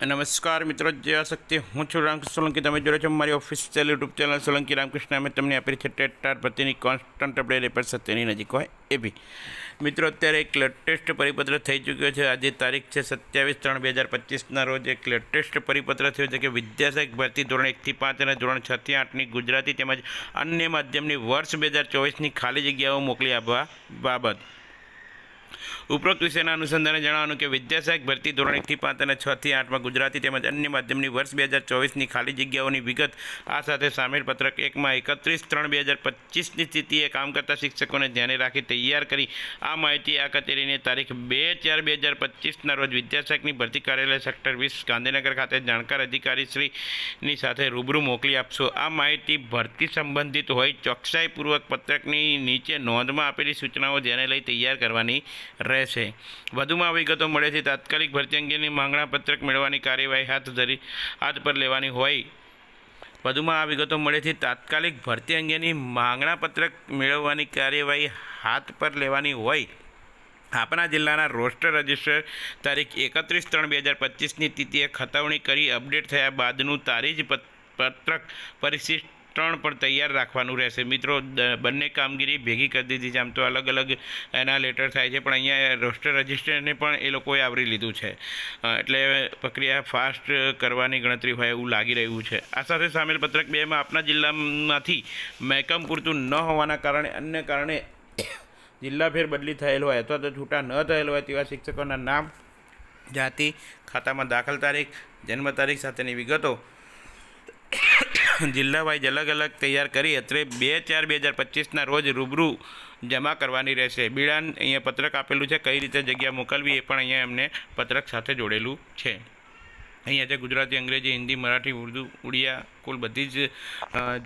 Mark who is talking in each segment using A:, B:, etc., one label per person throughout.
A: નમસ્કાર મિત્રો, જય શક્તિ હું છું રામકૃષ્ણ સોલંકી. તમે જોડે છો મારી official YouTube channel Solanki Ramkrishna. અમે તમને આપી છે ટેટાર પ્રત્યેની કોન્સ્ટન્ટ અપડેટ એ પણ સત્યની નજીક હોય એ બી. મિત્રો, અત્યારે એક લેટેસ્ટ પરિપત્ર થઈ ચૂક્યો છે. આજે તારીખ છે સત્યાવીસ ત્રણ બે હજાર પચીસના રોજ એક લેટેસ્ટ પરિપત્ર થયો છે કે વિદ્યાસહાયક ભરતી ધોરણ એકથી પાંચ અને ધોરણ છથી આઠની ગુજરાતી તેમજ અન્ય માધ્યમની વર્ષ બે હજાર ચોવીસની ખાલી જગ્યાઓ મોકલી આપવા બાબત. ઉપરોક્ત વિષયના અનુસંધાને જણાવવાનું કે વિદ્યાસહાયક ભરતી ધોરણ એકથી પાંચ અને છથી આઠમાં ગુજરાતી તેમજ અન્ય માધ્યમની વર્ષ બે હજાર ચોવીસની ખાલી જગ્યાઓની વિગત આ સાથે સામેલ પત્રક એકમાં એકત્રીસ ત્રણ બે હજાર પચીસની સ્થિતિએ કામ કરતા શિક્ષકોને ધ્યાને રાખી તૈયાર કરી આ માહિતી આ કચેરીને તારીખ બે ચાર બે હજાર પચીસના રોજ વિદ્યાસહાયકની ભરતી કાર્યાલય સેક્ટર વીસ ગાંધીનગર ખાતે જાણકાર અધિકારી શ્રીની સાથે રૂબરૂ મોકલી આપશો. આ માહિતી ભરતી સંબંધિત હોય ચોકસાઈપૂર્વક પત્રકની નીચે નોંધમાં આપેલી સૂચનાઓ ધ્યાને લઈ તૈયાર કરવાની રહેશે. વધુમાં વિગતો છે, તાત્કાલિક ભરતી અંગેની માંગણા પત્રક મેળવવાની કાર્યવાહી હાથ ધરી, હાથ પર લેવાની હોય. વધુમાં આ વિગતો મળેથી તાત્કાલિક ભરતી અંગેની માંગણા પત્રક મેળવવાની કાર્યવાહી હાથ પર લેવાની હોય. આપણા જિલ્લાના રોસ્ટર રજિસ્ટર તારીખ એકત્રીસ ત્રણ બે હજાર પચીસની તિથિએ ખતવણી કરી અપડેટ થયા બાદનું તારી જ પત- પત્રક પરિશિષ્ટ ત્રણ પણ તૈયાર રાખવાનું રહેશે. મિત્રો બંને કામગીરી ભેગી કરી દીધી છે. આમ તો અલગ અલગ એના લેટર થાય છે, પણ અહીંયા રોસ્ટર રજિસ્ટરને પણ એ લોકોએ આવરી લીધું છે. એટલે પ્રક્રિયા ફાસ્ટ કરવાની ગણતરી હોય એવું લાગી રહ્યું છે. આ સાથે સામેલ પત્રક બેમાં આપના જિલ્લામાંથી મહેકમ પૂરતું ન હોવાના કારણે, અન્ય કારણે જિલ્લા ફેર બદલી થયેલ હોય અથવા તો છૂટા ન થયેલ હોય તેવા શિક્ષકોના નામ, જાતિ, ખાતામાં દાખલ તારીખ, જન્મ તારીખ સાથેની વિગતો જિલ્લા વાઇઝ અલગ અલગ તૈયાર કરી અત્રે બે ચાર બે હજાર પચીસના રોજ રૂબરૂ જમા કરવાની રહેશે. બિડાન અહીંયા પત્રક આપેલું છે, કઈ રીતે જગ્યા મોકલવી એ પણ અહીંયા એમને પત્રક સાથે જોડેલું છે. અહીંયા છે ગુજરાતી, અંગ્રેજી, હિન્દી, મરાઠી, ઉર્દુ, ઉડિયા, કુલ બધી જ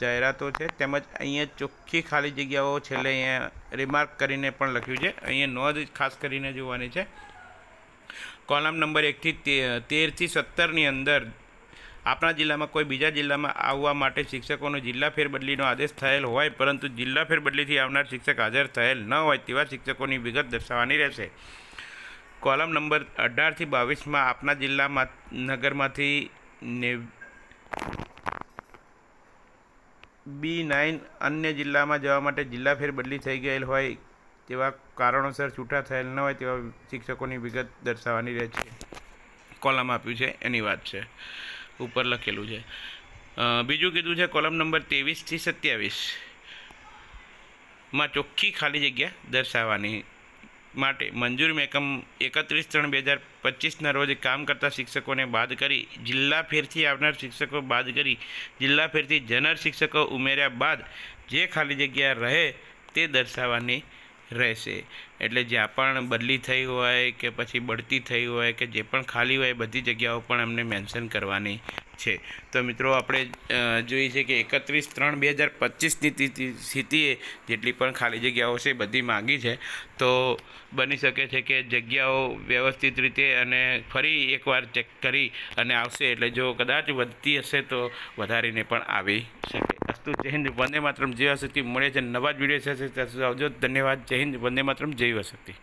A: જાહેરાતો છે. તેમજ અહીંયા ચોખ્ખી ખાલી જગ્યાઓ છેલ્લે અહીંયા રિમાર્ક કરીને પણ લખ્યું છે. અહીંયા નોંધ ખાસ કરીને જોવાની છે. કોલમ નંબર એકથી તેરથી સત્તરની અંદર આપણા જિલ્લામાં કોઈ બીજા જિલ્લામાં આવવા માટે શિક્ષકોનો જિલ્લા ફેરબદલીનો આદેશ થયેલ હોય, પરંતુ જિલ્લા ફેરબદલીથી આવનાર શિક્ષક હાજર થયેલ ન હોય તેવા શિક્ષકોની વિગત દર્શાવવાની રહેશે. કોલમ નંબર અઢારથી બાવીસમાં આપણા જિલ્લામાં નગરમાંથી ને બી નાઇન અન્ય જિલ્લામાં જવા માટે જિલ્લા ફેરબદલી થઈ ગયેલ હોય તેવા કારણોસર છૂટા થયેલ ન હોય તેવા શિક્ષકોની વિગત દર્શાવવાની રહે છે કોલમ આપ્યું છે, એની વાત છે. ઉપર લખેલું છે. બીજું કીધું છે, કોલમ નંબર ત્રેવીસથી સત્યાવીસ. માં ચોખ્ખી ખાલી જગ્યા દર્શાવવાની. માટે મંજૂર મેકમ એકત્રીસ ત્રણ બે હજાર પચીસના રોજ કામ કરતા શિક્ષકોને બાદ કરી જિલ્લા ફેરથી આવનાર શિક્ષકો બાદ કરી જિલ્લા ફેરથી જનાર શિક્ષકો ઉમેર્યા બાદ જે ખાલી જગ્યા રહે તે દર્શાવવાની રહેશે. એટલે જ્યાં પણ બદલી થઈ હોય કે પછી બઢતી થઈ હોય કે જે પણ ખાલી હોય બધી જગ્યાઓ પણ અમને મેન્શન કરવાની છે. તો મિત્રો આપણે જોઈએ છે કે એકત્રીસ ત્રણ બે હજાર પચીસની સ્થિતિએ જેટલી પણ ખાલી જગ્યાઓ છે બધી માગી છે. તો બની શકે છે કે જગ્યાઓ વ્યવસ્થિત રીતે અને ફરી એકવાર ચેક કરી અને આવશે. એટલે જો કદાચ વધતી હશે તો વધારીને પણ આવી શકે. અસ્તુ જય હિન્દ, વંદે માતરમ. જય શક્તિ મળે છે નવા જ વીડિયો છે ત્યાં સુધી આવજો. ધન્યવાદ. જય હિન્દ, વંદે માતરમ. જય શક્તિ